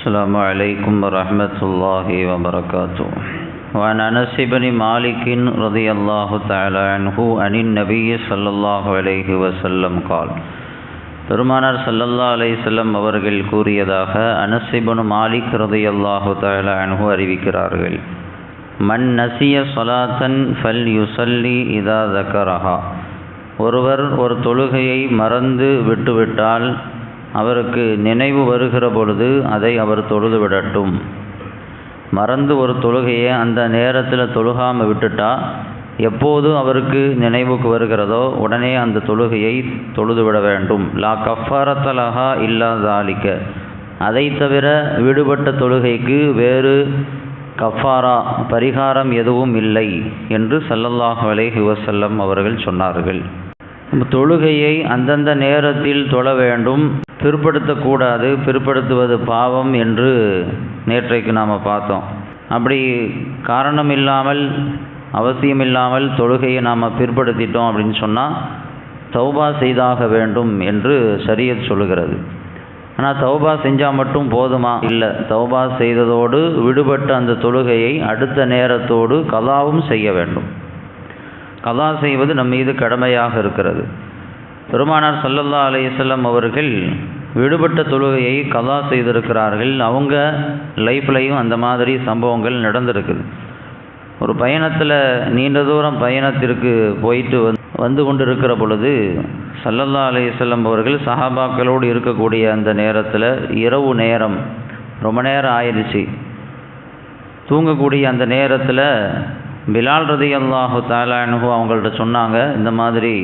السلام عليكم ورحمة الله وبركاته وعن أنس بن مالك رضي الله تعالى عنه عن النبي صلى الله عليه وسلم قال பெருமானார் சல்லல்லா அலைஹிஸ்ஸல்லம் அவர்கள் கூறியதாக அனசிபனு மாலிக் ரதையல்லாஹு தஆலா அன்ஹு அறிவிக்கிறார்கள் மன் நசிய சொலாத்தன் ஃபல் யுசல்லி இதா தக்கரஹா ஒருவர் ஒரு தொழுகையை மறந்து விட்டுவிட்டால் அவருக்கு நினைவு வருகிற பொழுது அதை அவர் தொழுது விடட்டும். மறந்து ஒரு தொழுகையை அந்த நேரத்தில் தொழுகாமல் விட்டுட்டா எப்போது அவருக்கு நினைவுக்கு வருகிறதோ உடனே அந்த தொழுகையை தொழுது விட வேண்டும். லா கஃபாரத்தலஹா இல்லாதாலிக்க அதை தவிர விடுபட்ட தொழுகைக்கு வேறு கஃபாரா பரிகாரம் எதுவும் இல்லை என்று சல்லல்லாஹ் அலைஹி வஸல்லம் அவர்கள் சொன்னார்கள். தொழுகையை அந்தந்த நேரத்தில் தொழ வேண்டும். பிற்படுத்தக்கூடாது பிற்படுத்துவது பாவம் என்று நேற்றைக்கு நாம் பார்த்தோம். அப்படி காரணம் இல்லாமல் அவசியம் இல்லாமல் தொழுகையை நாம் பிற்படுத்திட்டோம் அப்படின்னு சொன்னால் தௌபா செய்தாக வேண்டும் என்று சரியத் சொல்லுகிறது. ஆனால் தௌபா செஞ்சால் மட்டும் போதுமா? இல்லை தௌபா செய்ததோடு விடுபட்ட அந்த தொழுகையை அடுத்த நேரத்தோடு கலாவும் செய்ய வேண்டும். கலா செய்வது நம் மீது கடமையாக இருக்கிறது. பெருமானார் சல்லல்லா அலையம் அவர்கள் விடுபட்ட தொழுகையை கதா செய்திருக்கிறார்கள். அவங்க லைஃப்லையும் அந்த மாதிரி சம்பவங்கள் நடந்திருக்குது. ஒரு பயணத்தில் நீண்ட தூரம் பயணத்திற்கு போயிட்டு வந்து கொண்டு இருக்கிற பொழுது சல்லல்லா அலையம் அவர்கள் சஹாபாக்களோடு இருக்கக்கூடிய அந்த நேரத்தில் இரவு நேரம் ரொம்ப நேரம் ஆயிடுச்சு. தூங்கக்கூடிய அந்த நேரத்தில் பிலால் ரதி அல்லாஹு தாலானுகு அவங்கள்ட்ட சொன்னாங்க இந்த மாதிரி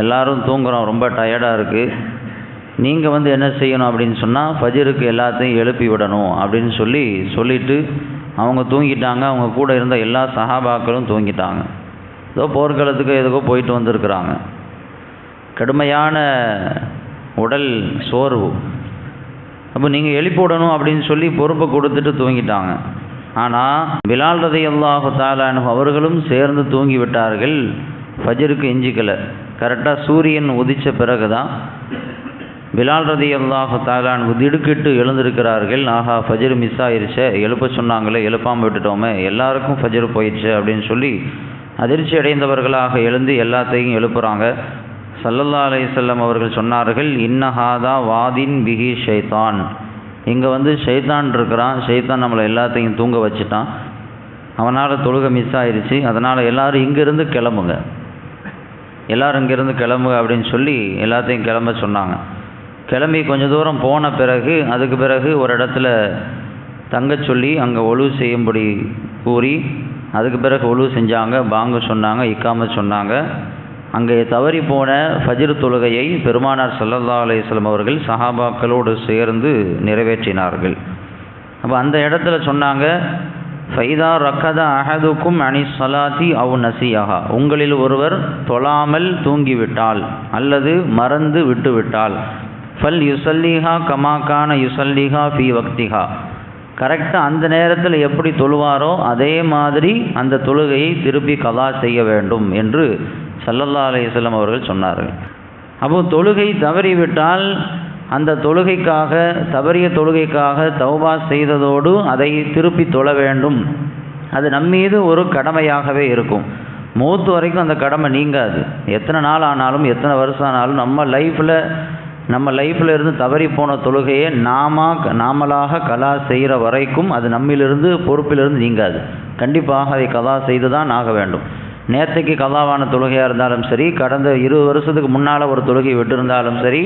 எல்லாரும் தூங்குறோம் ரொம்ப டயர்டாக இருக்குது நீங்கள் வந்து என்ன செய்யணும் அப்படின்னு சொன்னால் ஃபஜருக்கு எல்லாத்தையும் எழுப்பி விடணும் அப்படின்னு சொல்லி சொல்லிவிட்டு அவங்க தூங்கிட்டாங்க. அவங்க கூட இருந்த எல்லா சஹாபாக்களும் தூங்கிட்டாங்க. ஏதோ போர்க்களத்துக்கு எதுக்கோ போயிட்டு வந்திருக்கிறாங்க. கடுமையான உடல் சோர்வு. அப்போ நீங்கள் எழுப்பி விடணும் அப்படின்னு சொல்லி பொறுப்பை கொடுத்துட்டு தூங்கிட்டாங்க. ஆனால் விலால் ரதையல்லாஹு தாலானு அவர்களும் சேர்ந்து தூங்கி விட்டார்கள் ஃபஜருக்கு எஞ்சிக்கலை. கரெக்டாக சூரியன் உதித்த பிறகு தான் பிலால் ரதி அல்லாஹு தாலான் திடுக்கிட்டு எழுந்திருக்கிறார்கள். ஆஹா ஃபஜர் மிஸ் ஆயிருச்சே. எழுப்ப சொன்னாங்களே எழுப்பாமல் விட்டுட்டோமே. எல்லாருக்கும் ஃபஜர் போயிடுச்சு அப்படின்னு சொல்லி அதிர்ச்சி அடைந்தவர்களாக எழுந்து எல்லாத்தையும் எழுப்புறாங்க. சல்லல்லா அலையம் அவர்கள் சொன்னார்கள் இன்னஹாதா வாதின் பிஹி ஷைத்தான். இங்கே வந்து ஷைத்தான் இருக்கிறான். ஷைத்தான் நம்மளை எல்லாத்தையும் தூங்க வச்சுட்டான். அவனால் தொழுகை மிஸ் ஆயிடுச்சு அதனால் எல்லோரும் இங்கேருந்து கிளம்புங்க. எல்லோரும் இங்கேருந்து கிளம்புங்க அப்படின்னு சொல்லி எல்லாத்தையும் கிளம்ப சொன்னாங்க. கிளம்பி கொஞ்சம் தூரம் போன பிறகு அதுக்கு பிறகு ஒரு இடத்துல தங்க சொல்லி அங்கே ஒழு செய்யும்படி கூறி அதுக்கு பிறகு ஒழு செஞ்சாங்க பாங்கு சொன்னாங்க இக்காம சொன்னாங்க. அங்கே தவறி போன ஃபஜிர் தொழுகையை பெருமானார் சல்லல்லா அலையம் அவர்கள் சஹாபாக்களோடு சேர்ந்து நிறைவேற்றினார்கள். அப்போ அந்த இடத்துல சொன்னாங்க ஃபைதா ரக்கத அஹதுக்கும் அனி சலாத்தி அவு நசியஹா. உங்களில் ஒருவர் தொழாமல் தூங்கிவிட்டால் அல்லது மறந்து விட்டுவிட்டால் ஃபல் யுசல்லிஹா கமாக்கான யுசல்லிஹா ஃபி வக்திஹா. கரெக்டாக அந்த நேரத்தில் எப்படி தொழுவாரோ அதே மாதிரி அந்த தொழுகையை திருப்பி கதா செய்ய வேண்டும் என்று சல்லல்லா அலையம் அவர்கள் சொன்னார்கள். அப்போ தொழுகை தவறிவிட்டால் அந்த தொழுகைக்காக தவறிய தொழுகைக்காக தௌபா செய்ததோடு அதை திருப்பி தொழ வேண்டும். அது நம்மீது ஒரு கடமையாகவே இருக்கும். மூத்து வரைக்கும் அந்த கடமை நீங்காது. எத்தனை நாள் ஆனாலும் எத்தனை வருஷம் ஆனாலும் நம்ம லைஃப்பில் நம்ம லைஃப்பில் இருந்து தவறி போன தொழுகையை நாம நாமளாக கலா செய்கிற வரைக்கும் அது நம்மிலிருந்து பொறுப்பிலிருந்து நீங்காது. கண்டிப்பாக அதை கலா செய்து தான் ஆக வேண்டும். நேற்றைக்கு கதாவான தொழுகையாக இருந்தாலும் சரி கடந்த இருபது வருஷத்துக்கு முன்னால் ஒரு தொழுகை விட்டிருந்தாலும் சரி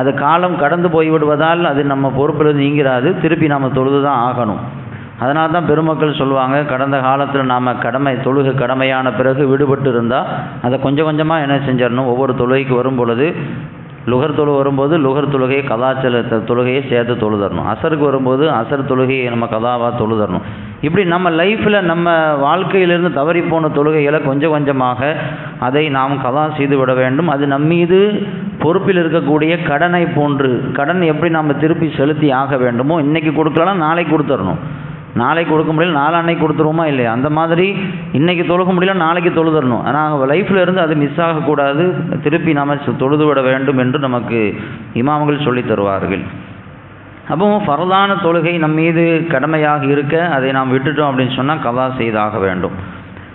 அது காலம் கடந்து போய்விடுவதால் அது நம்ம பொறுப்பிலிருந்து நீங்கிறாது. திருப்பி நாம் தொழுது தான் ஆகணும். அதனால தான் பெருமக்கள் சொல்லுவாங்க கடந்த காலத்தில் நாம் கடமை தொழுக கடமையான பிறகு விடுபட்டு இருந்தால் அதை கொஞ்சம் கொஞ்சமாக என்ன செஞ்சிடணும்? ஒவ்வொரு தொழுகைக்கு வரும் பொழுது லுகர் தொழு வரும்போது லுகர் தொழுகையை கதாச்சல தொழுகையை சேர்த்து தொழுதரணும் அசருக்கு வரும்போது அசர் தொழுகையை நம்ம கதாவாக தொழுதரணும் இப்படி நம்ம லைஃப்பில் நம்ம வாழ்க்கையிலிருந்து தவறி போன தொழுகைகளை கொஞ்சம் கொஞ்சமாக அதை நாம் கதா செய்து விட வேண்டும். அது நம்மீது பொறுப்பில் இருக்கக்கூடிய கடனை போன்று கடன் எப்படி நாம் திருப்பி செலுத்தி ஆக வேண்டுமோ இன்றைக்கி கொடுக்கலாம் நாளைக்கு கொடுத்துடணும் நாளைக்கு கொடுக்க முடியல நாளான்னைக்கு கொடுத்துருவோமா இல்லையா? அந்த மாதிரி இன்றைக்கி தொழுக முடியல நாளைக்கு தொழுதரணும் ஆனால் லைஃப்பில் இருந்து அது மிஸ் ஆகக்கூடாது. திருப்பி நாம் தொழுது விட வேண்டும் என்று நமக்கு இமாமங்கள் சொல்லித் தருவார்கள். அப்போ ஃபரதான தொழுகை நம் மீது கடமையாக இருக்க அதை நாம் விட்டுட்டோம் அப்படின்னு சொன்னால் கதா செய்தாக வேண்டும்.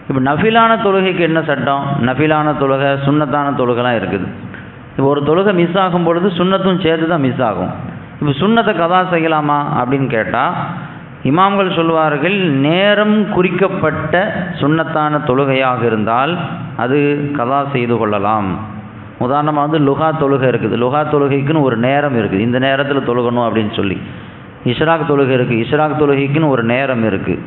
இப்போ நஃபிலான தொழுகைக்கு என்ன சட்டம்? நஃபிலான தொழுகை சுண்ணத்தான தொழுகைலாம் இருக்குது. இப்போ ஒரு தொழுகை மிஸ் ஆகும் பொழுது சுண்ணத்தும் சேர்த்து தான் மிஸ் ஆகும். இப்போ சுண்ணத்தை கதா செய்யலாமா அப்படின்னு கேட்டால் இமாம்கள் சொல்வார்கள் நேரம் குறிக்கப்பட்ட சுண்ணத்தான தொழுகையாக இருந்தால் அது கதா செய்து கொள்ளலாம். உதாரணமாக வந்து லுகா தொழுகை இருக்குது. லுகா தொழுகைக்குன்னு ஒரு நேரம் இருக்குது. இந்த நேரத்தில் தொழுகணும் அப்படின்னு சொல்லி. இஷ்ராக் தொழுகை இருக்குது இஷ்ராக் தொழுகைக்குன்னு ஒரு நேரம் இருக்குது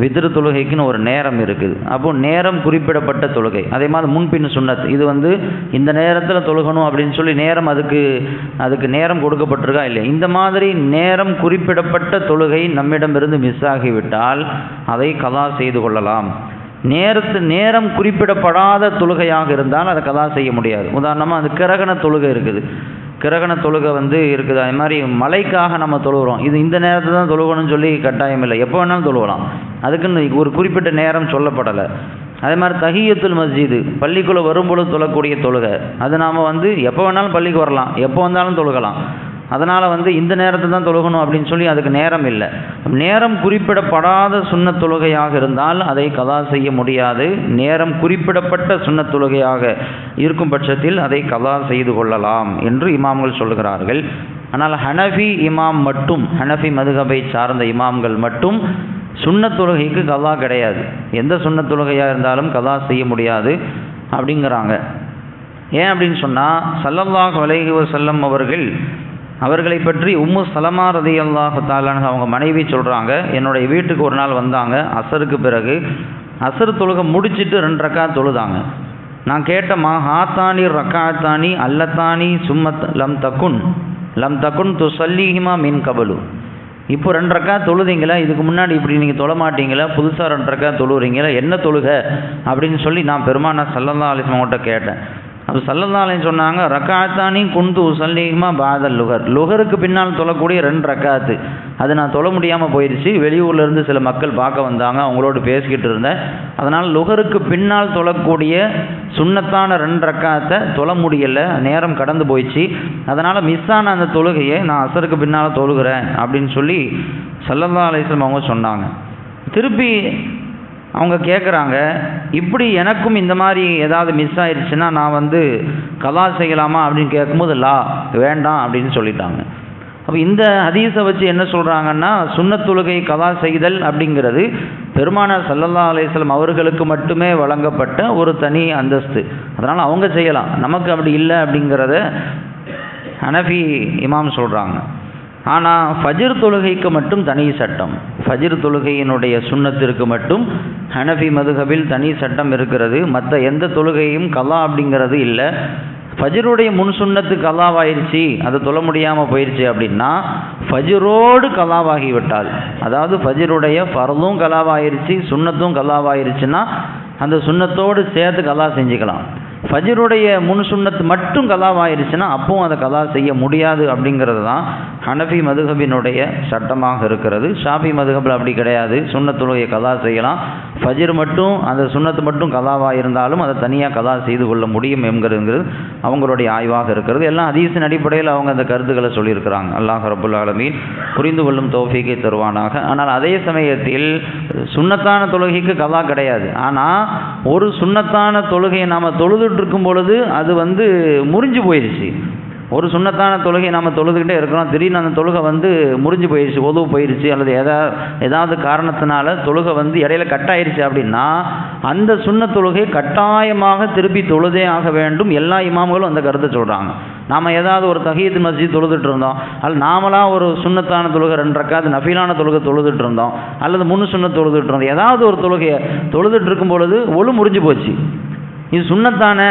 விதிரு தொழுகைக்குன்னு ஒரு நேரம் இருக்குது. அப்போது நேரம் குறிப்பிடப்பட்ட தொழுகை. அதே மாதிரி முன்பின் சுண்ணத். இது வந்து இந்த நேரத்தில் தொழுகணும் அப்படின்னு சொல்லி நேரம் அதுக்கு அதுக்கு நேரம் கொடுக்கப்பட்டிருக்கா இல்லை இந்த மாதிரி நேரம் குறிப்பிடப்பட்ட தொழுகை நம்மிடமிருந்து மிஸ் ஆகிவிட்டால் அதை கதா செய்து கொள்ளலாம். நேரத்து நேரம் குறிப்பிடப்படாத தொழுகையாக இருந்தால் அதை கதா செய்ய முடியாது. உதாரணமாக அது கிரகண தொழுகை இருக்குது. கிரகண தொழுகை வந்து இருக்குது. அது மாதிரி மலைக்காக நம்ம தொழுகிறோம். இது இந்த நேரத்தில் தான் தொழுகணும்னு சொல்லி கட்டாயம் இல்லை எப்போ வேணாலும் தொழுகலாம் அதுக்குன்னு ஒரு குறிப்பிட்ட நேரம் சொல்லப்படலை. அதே மாதிரி தஹியத்துல் மஸ்ஜிது பள்ளிக்குள்ளே வரும்பொழுது தொழக்கூடிய தொழுகை. அது நாம் வந்து எப்போ வேணாலும் பள்ளிக்கு வரலாம். எப்போ வந்தாலும் தொழுகலாம். அதனால் வந்து இந்த நேரத்தை தான் தொழுகணும் அப்படின்னு சொல்லி அதுக்கு நேரம் இல்லை. நேரம் குறிப்பிடப்படாத சுண்ண தொழுகையாக இருந்தால் அதை கதா செய்ய முடியாது. நேரம் குறிப்பிடப்பட்ட சுண்ண தொழுகையாக இருக்கும் பட்சத்தில் அதை கதா செய்து கொள்ளலாம் என்று இமாம்கள் சொல்கிறார்கள் ஆனால் ஹனஃபி இமாம் மட்டும் ஹனஃபி மதுகபை சார்ந்த இமாம்கள் மட்டும் சுண்ண தொழுகைக்கு கதா கிடையாது. எந்த சுண்ண தொழுகையாக இருந்தாலும் கதா செய்ய முடியாது அப்படிங்கிறாங்க. ஏன் அப்படின்னு சொன்னால் சல்லல்லாஹ் வலைஹி செல்லம் அவர்கள் அவர்களை பற்றி உம்மு சலமா ரதி அல்லாஹு தாலான்னு அவங்க மனைவி சொல்கிறாங்க என்னுடைய வீட்டுக்கு ஒரு நாள் வந்தாங்க அசருக்கு பிறகு. அசர் தொழுகை முடிச்சுட்டு ரெண்டு ரக்கா தொழுதாங்க. நான் கேட்டம்மா ஹாத்தானி ரக்காத்தானி அல்லத்தானி சும்மத் லம் தக்குன் லம் தக்குன் து சல்லிஹிமா மின் கபலு. இப்போ ரெண்டு ரக்கா தொழுதீங்களா? இதுக்கு முன்னாடி இப்படி நீங்கள் தொழ மாட்டீங்களா புதுசாக ரெண்டு ரக்கா தொழுகிறீங்களா என்ன தொழுக? அப்படின்னு சொல்லி நான் பெருமானா சல்லல்லா அலிஸ்மாவட்ட கேட்டேன். அப்போ சல்லதாலையும் சொன்னாங்க ரக்காத்தானி குந்து உசல்லிகமா பாதல் லுகர். லுகருக்கு பின்னால் தொழக்கூடிய ரெண்டு ரக்காத்து அது நான் தொழ முடியாமல் போயிடுச்சு வெளியூர்லேருந்து சில மக்கள் பார்க்க வந்தாங்க அவங்களோட பேசிக்கிட்டு இருந்தேன். அதனால் லுகருக்கு பின்னால் தொழக்கூடிய சுண்ணத்தான ரெண்டு ரக்காத்தை தொழ முடியலை. நேரம் கடந்து போயிடுச்சு. அதனால் மிஸ் ஆன அந்த தொழுகையை நான் அசருக்கு பின்னால் தொழுகிறேன் அப்படின்னு சொல்லி சல்லல்லா அலிஸ்லம் அவங்க சொன்னாங்க. திருப்பி அவங்க கேட்குறாங்க இப்படி எனக்கும் இந்த மாதிரி ஏதாவது மிஸ் ஆயிடுச்சுன்னா நான் வந்து கலா செய்யலாமா அப்படின்னு கேட்கும்போது லா வேண்டாம் அப்படின்னு சொல்லிட்டாங்க. அப்போ இந்த ஹதீஸை வச்சு என்ன சொல்கிறாங்கன்னா சுண்ணத்தொழுகை கலா செய்தல் அப்படிங்கிறது பெருமானார் சல்லல்லா அலிஸ்லம் அவர்களுக்கு மட்டுமே வழங்கப்பட்ட ஒரு தனி அந்தஸ்து. அதனால் அவங்க செய்யலாம். நமக்கு அப்படி இல்லை அப்படிங்கிறத ஹனஃபி இமாம் சொல்கிறாங்க ஆனால் ஃபஜிர் தொழுகைக்கு மட்டும் தனி சட்டம். ஃபஜிர் தொழுகையினுடைய சுண்ணத்திற்கு மட்டும் ஹனஃபி மதுகபில் தனி சட்டம் இருக்கிறது. மற்ற எந்த தொழுகையும் கலா அப்படிங்கிறது இல்லை. ஃபஜிருடைய முன் சுண்ணத்து கலாவாயிருச்சு. அதை தொல்ல முடியாமல் போயிடுச்சு அப்படின்னா ஃபஜிரோடு கலாவாகி விட்டால் அதாவது ஃபஜிருடைய ஃபரதும் கலாவாயிருச்சு சுண்ணத்தும் கலாவாயிருச்சுன்னா அந்த சுண்ணத்தோடு சேர்த்து கலா செஞ்சுக்கலாம். ஃபஜிருடைய முன் சுண்ணத்து மட்டும் கலாவாயிருச்சுன்னா அப்பவும் அதை கலா செய்ய முடியாது அப்படிங்கிறது தான் ஹனஃபி மதுகபினுடைய சட்டமாக இருக்கிறது. ஷாஃபி மதுகபில் அப்படி கிடையாது. சுண்ணத்துடைய கதா செய்யலாம். ஃபஜிர் மட்டும் அந்த சுண்ணத்து மட்டும் கதாவாக இருந்தாலும் அதை தனியாக கதா செய்து கொள்ள முடியும் என்கிறதுங்கிறது அவங்களுடைய ஆய்வாக இருக்கிறது. எல்லாம் அதீசின் அடிப்படையில் அவங்க அந்த கருத்துக்களை சொல்லியிருக்கிறாங்க. அல்லாஹ் ரபுல் ஆலமீன் புரிந்து கொள்ளும் தோஃபிக்கை தருவானாக. ஆனால் அதே சமயத்தில் சுண்ணத்தான தொழுகைக்கு கதா கிடையாது. ஆனால் ஒரு சுண்ணத்தான தொழுகையை நாம் தொழுதுட்டு இருக்கும் பொழுது அது வந்து முறிஞ்சு போயிடுச்சு ஒரு சுண்ணத்தான தொழுகை நம்ம தொழுதுகிட்டே இருக்கிறோம். திடீர்னு அந்த தொழுகை வந்து முறிஞ்சு போயிடுச்சு உதவு போயிடுச்சு அல்லது எதா ஏதாவது காரணத்தினால தொழுகை வந்து இடையில கட்டாயிருச்சு அப்படின்னா அந்த சுண்ண தொழுகை கட்டாயமாக திருப்பி தொழுதே ஆக வேண்டும். எல்லா இமாம்களும் அந்த கருத்தை சொல்கிறாங்க நாம் ஏதாவது ஒரு தஹீத் மஸ்ஜித் தொழுதுட்டு இருந்தோம். அல்ல நாமளாக ஒரு சுண்ணத்தான தொழுகை ரெண்டு ரக்காது நஃபீலான தொழுகை தொழுதுட்டு இருந்தோம். அல்லது முன்னு சுண்ண தொழுதுட்டு இருந்தோம். ஏதாவது ஒரு தொழுகையை தொழுதுட்டு இருக்கும் பொழுது ஒழு முறிஞ்சு போச்சு. இது சுண்ணத்தானே?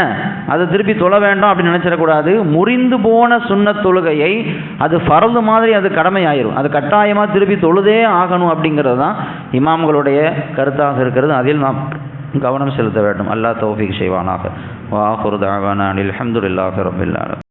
அதை திருப்பி தொழ வேண்டாம் அப்படின்னு நினச்சிடக்கூடாது. முறிந்து போன சுண்ணத் தொழுகையை அது ஃபரது மாதிரி அது கடமை ஆயிரும் அது கட்டாயமாக திருப்பி தொழுதே ஆகணும் அப்படிங்கிறது தான் இமாம்களுடைய கருத்தாக இருக்கிறது. அதில் நாம் கவனம் செலுத்த வேண்டும். அல்லாஹ் தௌஃபிக் செய்வானாக. வாஹுர் தாவான அனில் அஹமதுல்லாஹ் ரபில்லாலும்